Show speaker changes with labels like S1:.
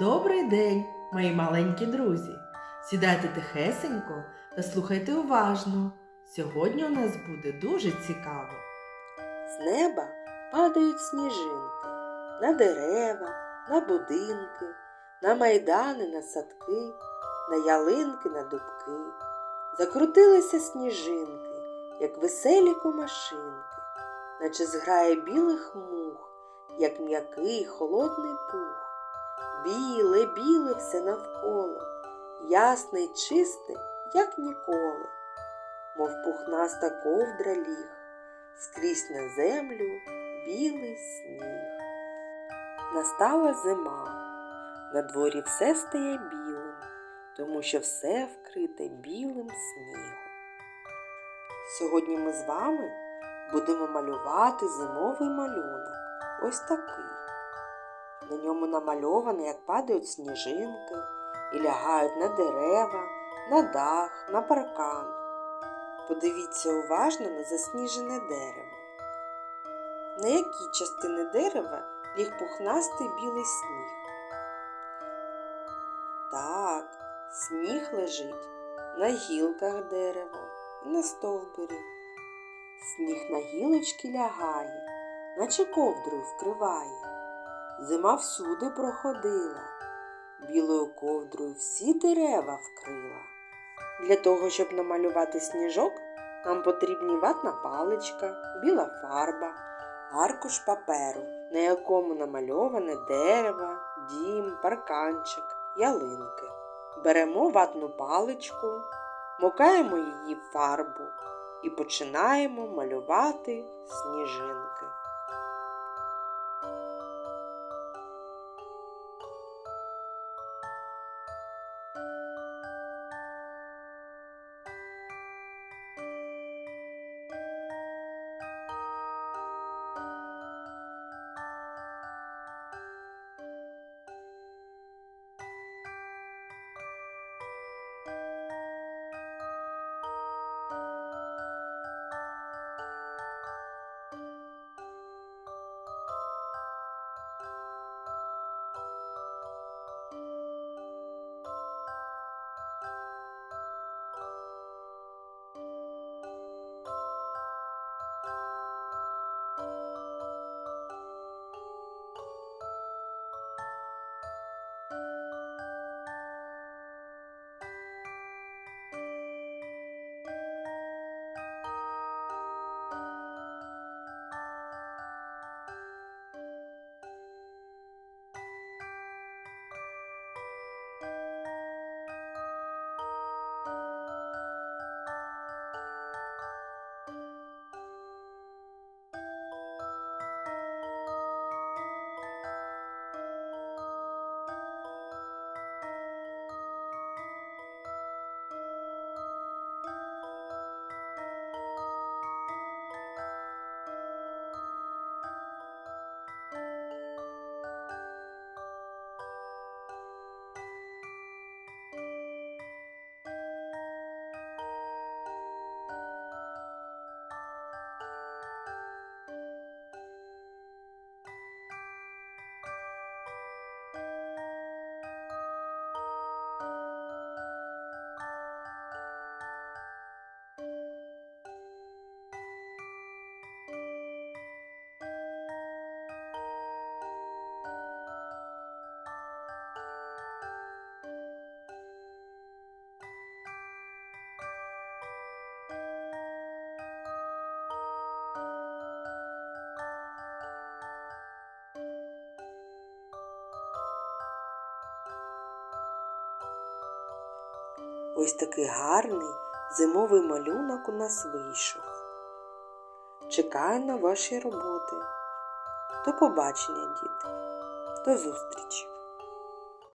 S1: Добрий день, мої маленькі друзі. Сідайте тихесенько та слухайте уважно. Сьогодні у нас буде дуже цікаво.
S2: З неба падають сніжинки на дерева, на будинки, на майдани, на садки, на ялинки, на дубки. Закрутилися сніжинки, як веселі комашинки, наче зграє білих мух, як м'який холодний пух. Біле, біле все навколо, ясне й чисте, як ніколи, мов пухнаста ковдра ліг, скрізь на землю білий сніг. Настала зима, на дворі все стає білим, тому що все вкрите білим снігом. Сьогодні ми з вами будемо малювати зимовий малюнок. Ось такий. На ньому намальовано, як падають сніжинки і лягають на дерева, на дах, на паркан. Подивіться уважно на засніжене дерево. На які частини дерева ліг пухнастий білий сніг? Так, сніг лежить на гілках дерева і на стовбурі. Сніг на гілочки лягає, наче ковдрою вкриває. Зима всюди проходила, білою ковдрою всі дерева вкрила. Для того, щоб намалювати сніжок, нам потрібні ватна паличка, біла фарба, аркуш паперу, на якому намальоване дерево, дім, парканчик, ялинки. Беремо ватну паличку, мокаємо її в фарбу і починаємо малювати сніжинки. Ось такий гарний зимовий малюнок у нас вийшов. Чекаю на ваші роботи. До побачення, діти. До зустрічі!